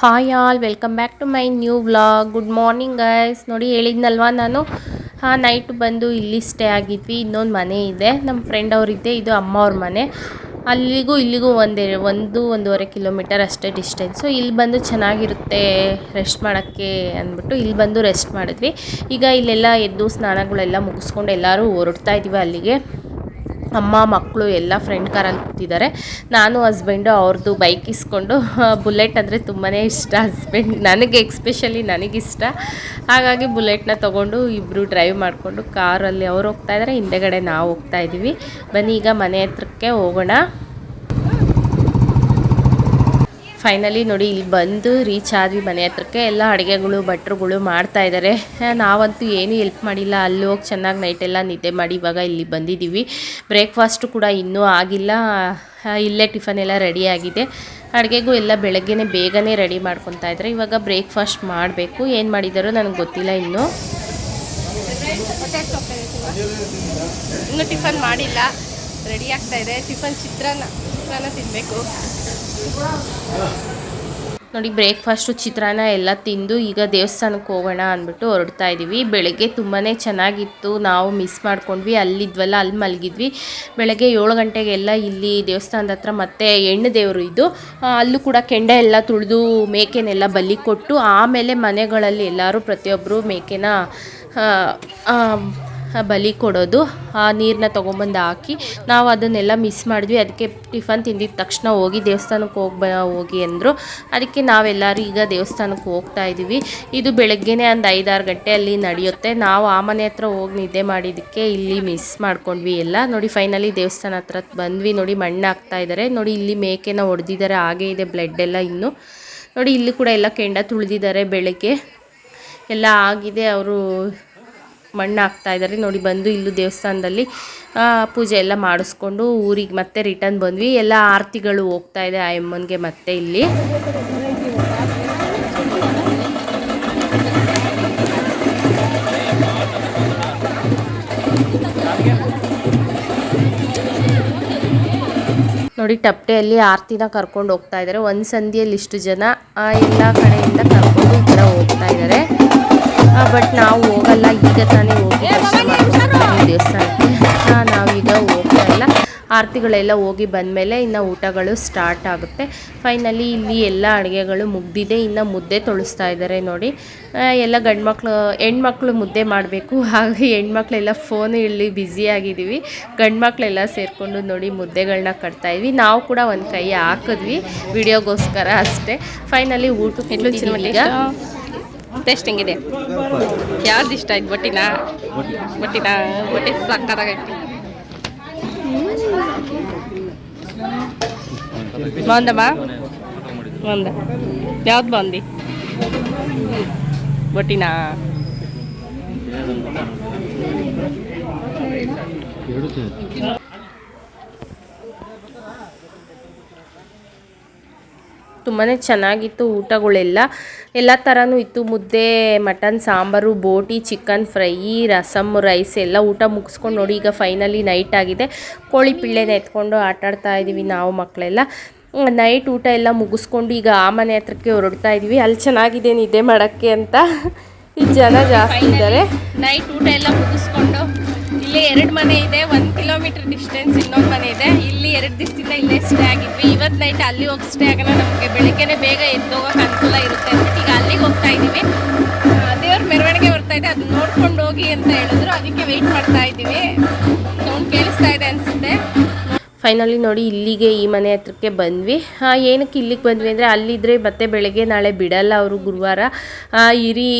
Hi all welcome back to my new vlog good morning guys ನೋಡಿ, ಹೇಳಿದ್ನಲ್ವಾ ನಾನು? ಹಾಂ ನೈಟ್ ಬಂದು ಇಲ್ಲಿ ಸ್ಟೇ ಆಗಿದ್ವಿ. ಇನ್ನೊಂದು ಮನೆ ಇದೆ. ನಮ್ಮ ಫ್ರೆಂಡ್ ಅವರಿದ್ದೆ. ಇದು ಅಮ್ಮ ಅವ್ರ ಮನೆ. ಅಲ್ಲಿಗೂ ಇಲ್ಲಿಗೂ ಒಂದೇ, ಒಂದು, ಒಂದೂವರೆ ಕಿಲೋಮೀಟರ್ ಅಷ್ಟೇ ಡಿಸ್ಟೆನ್ಸು ಇಲ್ಲಿ ಬಂದು ಚೆನ್ನಾಗಿರುತ್ತೆ ರೆಸ್ಟ್ ಮಾಡೋಕ್ಕೆ ಅಂದ್ಬಿಟ್ಟು ಇಲ್ಲಿ ಬಂದು ರೆಸ್ಟ್ ಮಾಡಿದ್ವಿ. ಈಗ ಇಲ್ಲೆಲ್ಲ ಎದ್ದು ಸ್ನಾನಗಳೆಲ್ಲ ಮುಗಿಸ್ಕೊಂಡು ಎಲ್ಲರೂ ಹೊರಡ್ತಾ ಇದ್ದೀವಿ ಅಲ್ಲಿಗೆ. ಅಮ್ಮ, ಮಕ್ಕಳು ಎಲ್ಲ ಫ್ರೆಂಡ್ ಕಾರಲ್ಲಿ ಕೂತಿದ್ದಾರೆ. ನಾನು ಹಸ್ಬೆಂಡು ಅವ್ರದ್ದು ಬೈಕ್ ಇಸ್ಕೊಂಡು ಬುಲೆಟ್ ಅಂದರೆ ತುಂಬಾ ಇಷ್ಟ ಹಸ್ಬೆಂಡ್ ನನಗೆ ಎಕ್ಸ್ಪೆಷಲಿ ನನಗಿಷ್ಟ ಹಾಗಾಗಿ ಬುಲೆಟ್ನ ತೊಗೊಂಡು ಇಬ್ಬರು ಡ್ರೈವ್ ಮಾಡಿಕೊಂಡು ಕಾರಲ್ಲಿ ಅವ್ರು ಹೋಗ್ತಾ ಇದ್ದಾರೆ ಹಿಂದೆಗಡೆ ನಾವು ಹೋಗ್ತಾ ಇದ್ದೀವಿ ಬನ್ನಿ, ಈಗ ಮನೆ ಹತ್ರಕ್ಕೆ ಹೋಗೋಣ. ಫೈನಲಿ ನೋಡಿ ಇಲ್ಲಿ ಬಂದು ರೀಚ್ ಆದ್ವಿ ಮನೆ ಹತ್ರಕ್ಕೆ. ಎಲ್ಲ ಅಡುಗೆಗಳು, ಭಟ್ರುಗಳು ಮಾಡ್ತಾ ಇದ್ದಾರೆ ನಾವಂತೂ ಏನೂ ಹೆಲ್ಪ್ ಮಾಡಿಲ್ಲ. ಅಲ್ಲಿ ಹೋಗಿ ಚೆನ್ನಾಗಿ ನೈಟೆಲ್ಲ ನಿದ್ದೆ ಮಾಡಿ ಇವಾಗ ಇಲ್ಲಿ ಬಂದಿದ್ದೀವಿ. ಬ್ರೇಕ್ಫಾಸ್ಟು ಕೂಡ ಇನ್ನೂ ಆಗಿಲ್ಲ. ಇಲ್ಲೇ ಟಿಫನ್ ಎಲ್ಲ ರೆಡಿ ಆಗಿದೆ. ಅಡುಗೆಗೂ ಎಲ್ಲ ಬೆಳಗ್ಗೆನೇ ಬೇಗನೆ ರೆಡಿ ಮಾಡ್ಕೊತಾ ಇದ್ದಾರೆ ಇವಾಗ ಬ್ರೇಕ್ಫಾಸ್ಟ್ ಮಾಡಬೇಕು. ಏನು ಮಾಡಿದಾರೋ ನನಗೆ ಗೊತ್ತಿಲ್ಲ ಇನ್ನೂ. ಇನ್ನು ಟಿಫನ್ ಮಾಡಿಲ್ಲ. ರೆಡಿ ಆಗ್ತಾ ಇದೆ. ಟಿಫನ್ ಚಿತ್ರಾನ್ನ ಚಿತ್ರಾನ್ನ ತಿನ್ನಬೇಕು ನೋಡಿ, ಬ್ರೇಕ್ಫಾಸ್ಟು, ಚಿತ್ರಾನ್ನ ಎಲ್ಲ ತಿಂದು ಈಗ ದೇವಸ್ಥಾನಕ್ಕೆ ಹೋಗೋಣ ಅಂದ್ಬಿಟ್ಟು ಹೊರಡ್ತಾ ಇದ್ದೀವಿ ಬೆಳಗ್ಗೆ ತುಂಬಾ ಚೆನ್ನಾಗಿತ್ತು. ನಾವು ಮಿಸ್ ಮಾಡ್ಕೊಂಡ್ವಿ. ಅಲ್ಲಿದ್ವಲ್ಲ, ಅಲ್ಲಿ ಮಲಗಿದ್ವಿ. ಬೆಳಗ್ಗೆ ಏಳು ಗಂಟೆಗೆಲ್ಲ ಇಲ್ಲಿ ದೇವಸ್ಥಾನದ ಹತ್ರ ಮತ್ತೆ ಹೆಣ್ಣು ದೇವರು ಇದು. ಅಲ್ಲೂ ಕೂಡ ಕೆಂಡ ಎಲ್ಲ ತುಳಿದು ಮೇಕೆನೆಲ್ಲ ಬಲಿ ಕೊಟ್ಟು ಆಮೇಲೆ ಮನೆಗಳಲ್ಲಿ ಎಲ್ಲರೂ ಪ್ರತಿಯೊಬ್ಬರು ಮೇಕೆನ ಬಲಿ ಕೊಡೋದು, ಆ ನೀರನ್ನ ತೊಗೊಂಬಂದು ಹಾಕಿ ನಾವು ಅದನ್ನೆಲ್ಲ ಮಿಸ್ ಮಾಡಿದ್ವಿ. ಅದಕ್ಕೆ ಟಿಫನ್ ತಿಂದಿದ ತಕ್ಷಣ ಹೋಗಿ ದೇವಸ್ಥಾನಕ್ಕೆ ಹೋಗಿ ಬ, ಹೋಗಿ ಅಂದರು. ಅದಕ್ಕೆ ನಾವೆಲ್ಲರೂ ಈಗ ದೇವಸ್ಥಾನಕ್ಕೆ ಹೋಗ್ತಾ ಇದ್ದೀವಿ ಇದು ಬೆಳಗ್ಗೆನೇ ಒಂದು ಐದಾರು ಗಂಟೆ ಅಲ್ಲಿ ನಡೆಯುತ್ತೆ. ನಾವು ಆ ಮನೆ ಹತ್ರ ಹೋಗಿ ನಿದ್ದೆ ಮಾಡಿದ್ದಕ್ಕೆ ಇಲ್ಲಿ ಮಿಸ್ ಮಾಡ್ಕೊಂಡ್ವಿ ಎಲ್ಲ. ನೋಡಿ ಫೈನಲಿ ದೇವಸ್ಥಾನ ಹತ್ರ ಬಂದ್ವಿ. ನೋಡಿ ಮಣ್ಣು ಹಾಕ್ತಾ ಇದ್ದಾರೆ ನೋಡಿ ಇಲ್ಲಿ ಮೇಕೆನ ಹೊಡೆದಿದ್ದಾರೆ ಹಾಗೆ ಇದೆ ಬ್ಲಡ್ ಎಲ್ಲ ಇನ್ನು. ನೋಡಿ ಇಲ್ಲಿ ಕೂಡ ಎಲ್ಲ ಕೆಂಡ ತುಳಿದಿದ್ದಾರೆ ಬೆಳಗ್ಗೆ. ಎಲ್ಲ ಆಗಿದೆ. ಅವರು ಮಣ್ಣು ಹಾಕ್ತಾ ಇದ್ದಾರೆ. ನೋಡಿ, ಬಂದು ಇಲ್ಲೂ ದೇವಸ್ಥಾನದಲ್ಲಿ ಪೂಜೆ ಎಲ್ಲ ಮಾಡಿಸ್ಕೊಂಡು ಊರಿಗೆ ಮತ್ತೆ ರಿಟರ್ನ್ ಬಂದ್ವಿ. ಎಲ್ಲ ಆರತಿಗಳು ಹೋಗ್ತಾ ಇದೆ ಆ ಅಮ್ಮನಿಗೆ ಮತ್ತೆ ಇಲ್ಲಿ. ನೋಡಿ, ಟಪ್ಟೆಯಲ್ಲಿ ಆರತಿನ ಕರ್ಕೊಂಡು ಹೋಗ್ತಾ ಇದ್ದಾರೆ. ಒಂದು ಸಂಧಿಯಲ್ಲಿ ಇಷ್ಟು ಜನ ಎಲ್ಲ ಕಡೆಯಿಂದ ಕರ್ಕೊಂಡು ಈ ಥರ ಹೋಗ್ತಾ ಇದ್ದಾರೆ. ಬಟ್ ನಾವು ಹೋಗಲ್ಲ. ಈಗ ತಾನೇ ಹೋಗಿ ದೇವಸ್ಥಾನಕ್ಕೆ. ನಾವೀಗ ಹೋಗ್ತಾ ಇಲ್ಲ ಆರತಿಗಳೆಲ್ಲ ಹೋಗಿ ಬಂದಮೇಲೆ ಇನ್ನು ಊಟಗಳು ಸ್ಟಾರ್ಟ್ ಆಗುತ್ತೆ. ಫೈನಲಿ ಇಲ್ಲಿ ಎಲ್ಲ ಅಡುಗೆಗಳು ಮುಗ್ದಿದೆ. ಇನ್ನು ಮುದ್ದೆ ತೊಳಿಸ್ತಾ ಇದ್ದಾರೆ ನೋಡಿ. ಎಲ್ಲ ಗಂಡು ಮಕ್ಕಳು ಹೆಣ್ಮಕ್ಳು ಮುದ್ದೆ ಮಾಡಬೇಕು. ಹಾಗೆ ಹೆಣ್ಮಕ್ಳೆಲ್ಲ ಫೋನ್ ಇಲ್ಲಿ ಬ್ಯುಸಿ ಆಗಿದ್ದೀವಿ. ಗಂಡು ಮಕ್ಕಳೆಲ್ಲ ಸೇರಿಕೊಂಡು ನೋಡಿ ಮುದ್ದೆಗಳನ್ನ ಕಟ್ತಾ ಇದ್ವಿ. ನಾವು ಕೂಡ ಒಂದು ಕೈ ಹಾಕಿದ್ವಿ. ವಿಡಿಯೋಗೋಸ್ಕರ ಅಷ್ಟೇ. ಫೈನಲಿ ಊಟಕ್ಕೆ ಟೇಸ್ಟ್ ಹೆಂಗಿದೆ ಯಾವ್ದು ಇಷ್ಟ ಆಯ್ತು? ಬಟ್ಟಿನ? ಬಟ್ಟಿನ? ಬಟ್ಟೆ ಸಕ್ಕತ್ತಾಗೈತಿ ಬಂದಮ್ಮ ಬಂದ. ಯಾವ್ದು ಬಂದಿ? ಬಟ್ಟಿನ? ತುಂಬಾ ಚೆನ್ನಾಗಿತ್ತು ಊಟಗಳೆಲ್ಲ. ಎಲ್ಲ ಥರನೂ ಇತ್ತು. ಮುದ್ದೆ ಮಟನ್ ಸಾಂಬಾರು ಬೋಟಿ ಚಿಕನ್ ಫ್ರೈ ರಸಮ್ ರೈಸ್ ಎಲ್ಲ ಊಟ ಮುಗಿಸ್ಕೊಂಡು ನೋಡಿ ಈಗ ಫೈನಲಿ ನೈಟ್ ಆಗಿದೆ. ಕೋಳಿ ಪಿಳ್ಳೆನ ಎತ್ಕೊಂಡು ಆಟಾಡ್ತಾ ಇದ್ದೀವಿ ನಾವು ಮಕ್ಕಳೆಲ್ಲ ನೈಟ್ ಊಟ ಎಲ್ಲ ಮುಗಿಸ್ಕೊಂಡು ಈಗ ಆ ಮನೆ ಹತ್ರಕ್ಕೆ ಹೊರಡ್ತಾ ಇದ್ದೀವಿ ಅಲ್ಲಿ ಚೆನ್ನಾಗಿದೆ ನಿದ್ದೆ ಮಾಡೋಕ್ಕೆ ಅಂತ. ಇಲ್ಲಿ ಜನ ಜಾಸ್ತಿ ಇದ್ದಾರೆ. ನೈಟ್ ಊಟ ಎಲ್ಲ ಮುಗಿಸ್ಕೊಂಡು ಇಲ್ಲೇ ಎರಡು ಮನೆ ಇದೆ, ಒಂದು ಕಿಲೋಮೀಟರ್ ಡಿಸ್ಟೆನ್ಸ್ ಇನ್ನೊಂದು ಮನೆ ಇದೆ. ಇಲ್ಲಿ ಎರಡು ದಿವಸದಿಂದ ಇಲ್ಲೇ ಸ್ಟೇ ಆಗಿದ್ವಿ. ಇವತ್ತು ನೈಟ್ ಅಲ್ಲಿ ಹೋಗಿ ಸ್ಟೇ ಆಗೋಣ ನಮಗೆ ಬೆಳಿಗ್ಗೆನೆ ಬೇಗ ಎದ್ದೋಗಕ್ಕೆ ಅನುಕೂಲ ಇರುತ್ತೆ ಅಂತ ಈಗ ಅಲ್ಲಿಗೆ ಹೋಗ್ತಾ ಇದ್ದೀವಿ. ದೇವ್ರ ಮೆರವಣಿಗೆ ಬರ್ತಾ ಇದೆ. ಅದನ್ನ ನೋಡ್ಕೊಂಡು ಹೋಗಿ ಅಂತ ಹೇಳಿದ್ರು. ಅದಕ್ಕೆ ವೆಯ್ಟ್ ಮಾಡ್ತಾ ಇದ್ದೀವಿ. ಫೈನಲಿ ನೋಡಿ ಇಲ್ಲಿಗೆ ಈ ಮನೆ ಹತ್ರಕ್ಕೆ ಬಂದ್ವಿ. ಏನಕ್ಕೆ ಇಲ್ಲಿಗೆ ಬಂದ್ವಿ ಅಂದರೆ ಅಲ್ಲಿದ್ದರೆ ಮತ್ತೆ ಬೆಳಗ್ಗೆ ನಾಳೆ ಬಿಡಲ್ಲ ಅವರು ಗುರುವಾರ. ಇರಿ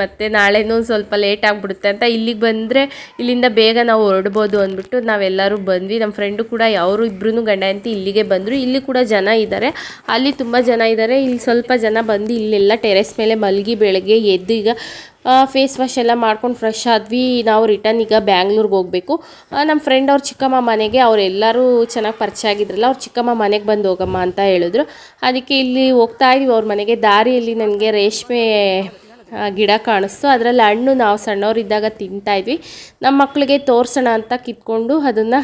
ಮತ್ತು ನಾಳೆನೂ ಸ್ವಲ್ಪ ಲೇಟ್ ಆಗಿಬಿಡುತ್ತೆ ಅಂತ ಇಲ್ಲಿಗೆ ಬಂದರೆ ಇಲ್ಲಿಂದ ಬೇಗ ನಾವು ಹೊರಡ್ಬೋದು ಅಂದ್ಬಿಟ್ಟು ನಾವೆಲ್ಲರೂ ಬಂದ್ವಿ. ನಮ್ಮ ಫ್ರೆಂಡು ಕೂಡ ಅವರು ಇಬ್ಬರೂ ಗಂಡ ಅಂತ ಇಲ್ಲಿಗೆ ಬಂದರು. ಇಲ್ಲಿ ಕೂಡ ಜನ ಇದ್ದಾರೆ. ಅಲ್ಲಿ ತುಂಬ ಜನ ಇದ್ದಾರೆ. ಇಲ್ಲಿ ಸ್ವಲ್ಪ ಜನ ಬಂದು ಇಲ್ಲೆಲ್ಲ ಟೆರೆಸ್ ಮೇಲೆ ಮಲಗಿ ಬೆಳಗ್ಗೆ ಎದ್ದು ಈಗ ಫೇಸ್ ವಾಶ್ ಎಲ್ಲ ಮಾಡ್ಕೊಂಡು ಫ್ರೆಶ್ ಆದ್ವಿ. ನಾವು ರಿಟರ್ನ್ ಈಗ ಬ್ಯಾಂಗ್ಳೂರ್ಗೆ ಹೋಗಬೇಕು. ನಮ್ಮ ಫ್ರೆಂಡ್ ಅವ್ರ ಚಿಕ್ಕಮ್ಮ ಮನೆಗೆ ಅವರೆಲ್ಲರೂ ಚೆನ್ನಾಗಿ ಪರಿಚಯ ಆಗಿದ್ರಲ್ಲ, ಅವ್ರ ಚಿಕ್ಕಮ್ಮ ಮನೆಗೆ ಬಂದು ಹೋಗಮ್ಮ ಅಂತ ಹೇಳಿದ್ರು. ಅದಕ್ಕೆ ಇಲ್ಲಿ ಹೋಗ್ತಾ ಇದೀವಿ. ಅವ್ರ ಮನೆಗೆ ದಾರಿಯಲ್ಲಿ ನನಗೆ ರೇಷ್ಮೆ ಗಿಡ ಕಾಣಿಸ್ತು. ಅದರಲ್ಲಿ ಹಣ್ಣು ನಾವು ಸಣ್ಣವರಿದ್ದಾಗ ತಿಂತಾಯಿದ್ವಿ ನಮ್ಮ ಮಕ್ಕಳಿಗೆ ತೋರಿಸೋಣ ಅಂತ ಕಿತ್ಕೊಂಡು ಅದನ್ನು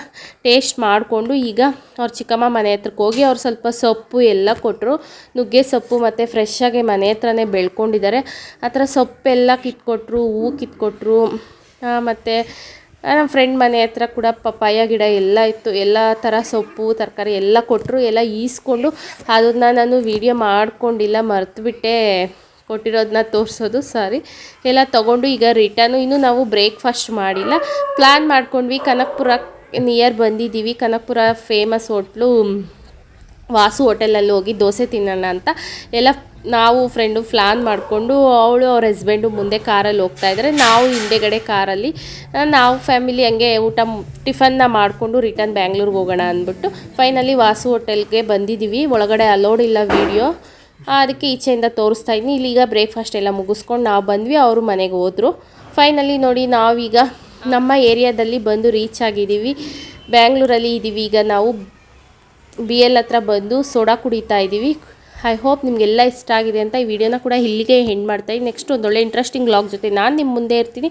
ಟೇಸ್ಟ್ ಮಾಡಿಕೊಂಡು ಈಗ ಅವ್ರ ಚಿಕ್ಕಮ್ಮ ಮನೆ ಹತ್ರಕ್ಕೆ ಹೋಗಿ ಅವ್ರು ಸ್ವಲ್ಪ ಸೊಪ್ಪು ಎಲ್ಲ ಕೊಟ್ಟರು. ನುಗ್ಗೆ ಸೊಪ್ಪು ಮತ್ತು ಫ್ರೆಶ್ಶಾಗಿ ಮನೆ ಹತ್ರನೇ ಬೆಳ್ಕೊಂಡಿದ್ದಾರೆ. ಆ ಥರ ಸೊಪ್ಪೆಲ್ಲ ಕಿತ್ಕೊಟ್ರು, ಹೂವು ಕಿತ್ಕೊಟ್ರು. ಮತ್ತು ನಮ್ಮ ಫ್ರೆಂಡ್ ಮನೆ ಹತ್ರ ಕೂಡ ಪಪ್ಪಾಯ ಗಿಡ ಎಲ್ಲ ಇತ್ತು. ಎಲ್ಲ ಥರ ಸೊಪ್ಪು, ತರಕಾರಿ ಎಲ್ಲ ಕೊಟ್ಟರು ಎಲ್ಲ ಈಸ್ಕೊಂಡು ಅದನ್ನ ನಾನು ವೀಡಿಯೋ ಮಾಡಿಕೊಂಡಿಲ್ಲ, ಮರ್ತುಬಿಟ್ಟೆ. ಕೊಟ್ಟಿರೋದನ್ನ ತೋರಿಸೋದು ಸಾರಿ ಎಲ್ಲ ತೊಗೊಂಡು ಈಗ ರಿಟರ್ನು ಇನ್ನೂ ನಾವು ಬ್ರೇಕ್ಫಾಸ್ಟ್ ಮಾಡಿಲ್ಲ. ಪ್ಲ್ಯಾನ್ ಮಾಡ್ಕೊಂಡ್ವಿ, ಕನಕಪುರ ನಿಯರ್ ಬಂದಿದ್ದೀವಿ. ಕನಕಪುರ ಫೇಮಸ್ ಹೋಟ್ಲು, ವಾಸು ಹೋಟೆಲಲ್ಲಿ ಹೋಗಿ ದೋಸೆ ತಿನ್ನೋಣ ಅಂತ. ಎಲ್ಲ ನಾವು ಫ್ರೆಂಡು ಪ್ಲ್ಯಾನ್ ಮಾಡಿಕೊಂಡು ಅವಳು ಅವ್ರ ಹಸ್ಬೆಂಡು ಮುಂದೆ ಕಾರಲ್ಲಿ ಹೋಗ್ತಾ ಇದ್ದಾರೆ. ನಾವು ಹಿಂದೆಗಡೆ ಕಾರಲ್ಲಿ, ನಾವು ಫ್ಯಾಮಿಲಿ ಹಂಗೆ ಊಟ ಟಿಫನ್ನ ಮಾಡಿಕೊಂಡು ರಿಟರ್ನ್ ಬ್ಯಾಂಗ್ಳೂರಿಗೆ ಹೋಗೋಣ ಅಂದ್ಬಿಟ್ಟು ಫೈನಲಿ ವಾಸು ಹೋಟೆಲ್ಗೆ ಬಂದಿದ್ದೀವಿ. ಒಳಗಡೆ ಅಲೋಡ್ ಇಲ್ಲ ವೀಡಿಯೋ ಅದಕ್ಕೆ ಈಚೆಯಿಂದ ತೋರಿಸ್ತಾ ಇದ್ದೀನಿ ಇಲ್ಲೀಗ ಬ್ರೇಕ್ಫಾಸ್ಟ್ ಎಲ್ಲ ಮುಗಿಸ್ಕೊಂಡು ನಾವು ಬಂದ್ವಿ, ಅವರು ಮನೆಗೆ ಹೋದರು. ಫೈನಲಿ ನೋಡಿ, ನಾವೀಗ ನಮ್ಮ ಏರಿಯಾದಲ್ಲಿ ಬಂದು ರೀಚ್ ಆಗಿದ್ದೀವಿ ಬ್ಯಾಂಗ್ಳೂರಲ್ಲಿ ಇದ್ದೀವಿ ಈಗ ನಾವು ಬಿ ಎಲ್ ಹತ್ರ ಬಂದು ಸೋಡಾ ಕುಡಿತಾ ಇದ್ದೀವಿ ಐ ಹೋಪ್ ನಿಮಗೆಲ್ಲ ಇಷ್ಟ ಆಗಿದೆ ಅಂತ ಈ ವಿಡಿಯೋನ ಕೂಡ ಇಲ್ಲಿಗೆ ಹೆಣ್ ಮಾಡ್ತಾಯಿದ್ದೀನಿ ನೆಕ್ಸ್ಟ್ ಒಂದೊಳ್ಳೆ ಇಂಟ್ರೆಸ್ಟಿಂಗ್ ಲಾಗ್ ಜೊತೆ ನಾನು ನಿಮ್ಮ ಮುಂದೆ ಇರ್ತೀನಿ.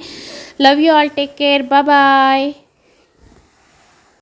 Love you all take care bye